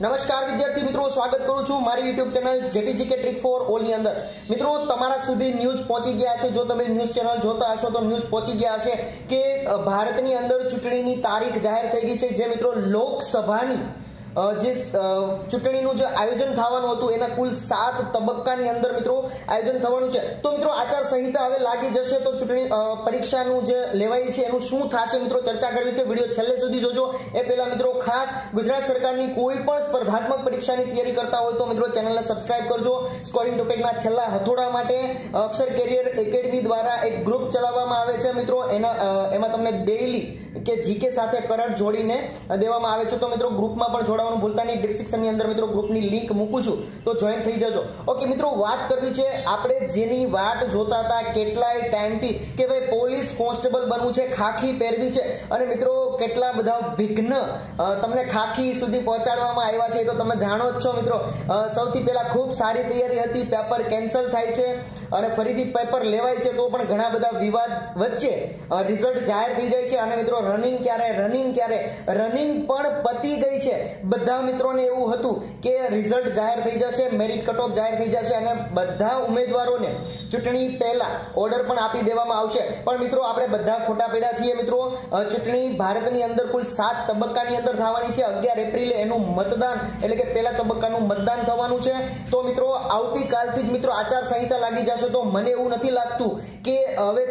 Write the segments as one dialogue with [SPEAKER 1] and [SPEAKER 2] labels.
[SPEAKER 1] નમસ્કાર વિદ્યાર્થી મિત્રો, સ્વાગત કરું છું મારી YouTube channel JTGK trick for ઓલની અંદર. મિત્રો, તમારા સુધી ન્યૂઝ પહોંચી ગયા હશે. જો તમે ન્યૂઝ ચેનલ જોતા હશો તો ન્યૂઝ પહોંચી ગયા હશે કે ભારતની અંદર ચૂંટણીની તારીખ જાહેર થઈ ગઈ છે. જે મિત્રો, લોકસભાની જે ચૂંટણીનું જે આયોજન થવાનું હતું, એના કુલ સાત તબક્કાની અંદર મિત્રો આયોજન થવાનું છે. તો મિત્રો આચાર સંહિતા હવે લાગી જશે, તો ચૂંટણી પરીક્ષાનું જે લેવાય છે, એનું શું થશે મિત્રો? ચર્ચા કરવી છે. વીડિયો છેલ્લે સુધી જોજો. એ પહેલા મિત્રો ખાસ ગુજરાત સરકારની કોઈ પણ સ્પર્ધાત્મક પરીક્ષાની તૈયારી કરતા હોય તો મિત્રો ચેનલને સબસ્ક્રાઇબ કરજો. સ્કોરિંગ ટોપિકના છેલ્લા હથોડા માટે અક્ષર કેરિયર એકેડમી દ્વારા એક ગ્રુપ ચલાવવામાં આવે છે મિત્રો. એના એમાં તમને ડેઈલી કે જીકે સાથે કરંટ જોડીને દેવામાં આવે છે. તો મિત્રો ગ્રુપમાં પણ જોડાવાનું ભૂલતા નહીં. ડિસ્ક્રિપ્શનની અંદર મિત્રો ગ્રુપની લિંક મૂકું છું. તો જોઈન થઈ જજો. ઓકે મિત્રો વાત કરવી છે આપણે જેની વાટ જોતા હતા કેટલાય ટાઈમથી કે ભાઈ પોલીસ કોન્સ્ટેબલ બનવું છે, ખાખી પહેરવી છે. અને મિત્રો કેટલા બધા વિઘ્ન તમને ખાખી સુધી પહોંચાડવામાં આવ્યા છે એ તો તમે જાણો જ છો મિત્રો. સૌથી પહેલાં ખૂબ સારી તૈયારી હતી. પેપર કેન્સલ થાય છે. અને ફરીથી પેપર લેવાય છે તો પણ ઘણા બધા વિવાદ વચ્ચે રિઝલ્ટ જાહેર થઈ જાય છે. અને મિત્રો રનિંગ ક્યારે? રનિંગ ક્યારે? રનિંગ પણ પતી ગઈ છે. બધા મિત્રોને એવું હતું કે રિઝલ્ટ જાહેર થઈ જશે મેરિટ કટ ઓફ જાહેર થઈ જશે અને બધા ઉમેદવારોને ચૂંટણી પહેલા ઓર્ડર પણ આપી દેવામાં આવશે. પણ મિત્રો, આપણે બધા ખોટા પડ્યા છીએ મિત્રો. ચૂંટણી ભારતની અંદર કુલ સાત તબક્કાની અંદર થવાની છે. અગિયાર એપ્રિલે એનું મતદાન, એટલે કે પહેલા તબક્કાનું મતદાન થવાનું છે. તો મિત્રો, આવતીકાલથી જ મિત્રો આચાર સંહિતા લાગી જશે. તો મને એવું નથી લાગતું કે હવે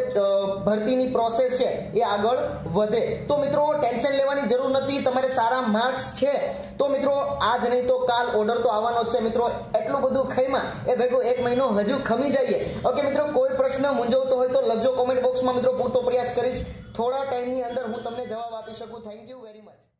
[SPEAKER 1] ભરતીની પ્રોસેસ છે એ આગળ વધે. તો મિત્રો, ટેન્શન લેવાની જરૂર નથી. તમારે સારા માર્ક્સ છે. તો મિત્રો, આજ નહીં તો કાલ ઓર્ડર તો આવવાનો છે મિત્રો. એટલું બધું ખઈમાં એ ભેગો એક મહિનો હજુ ખમી જઈએ. ઓકે મિત્રો, કોઈ પ્રશ્ન મૂંઝવતો હોય તો લખજો કોમેન્ટ બોક્સમાં મિત્રો, પૂરતો પ્રયાસ કરીશ. થોડા ટાઈમની અંદર હું તમને જવાબ આપી શકું. Thank you very much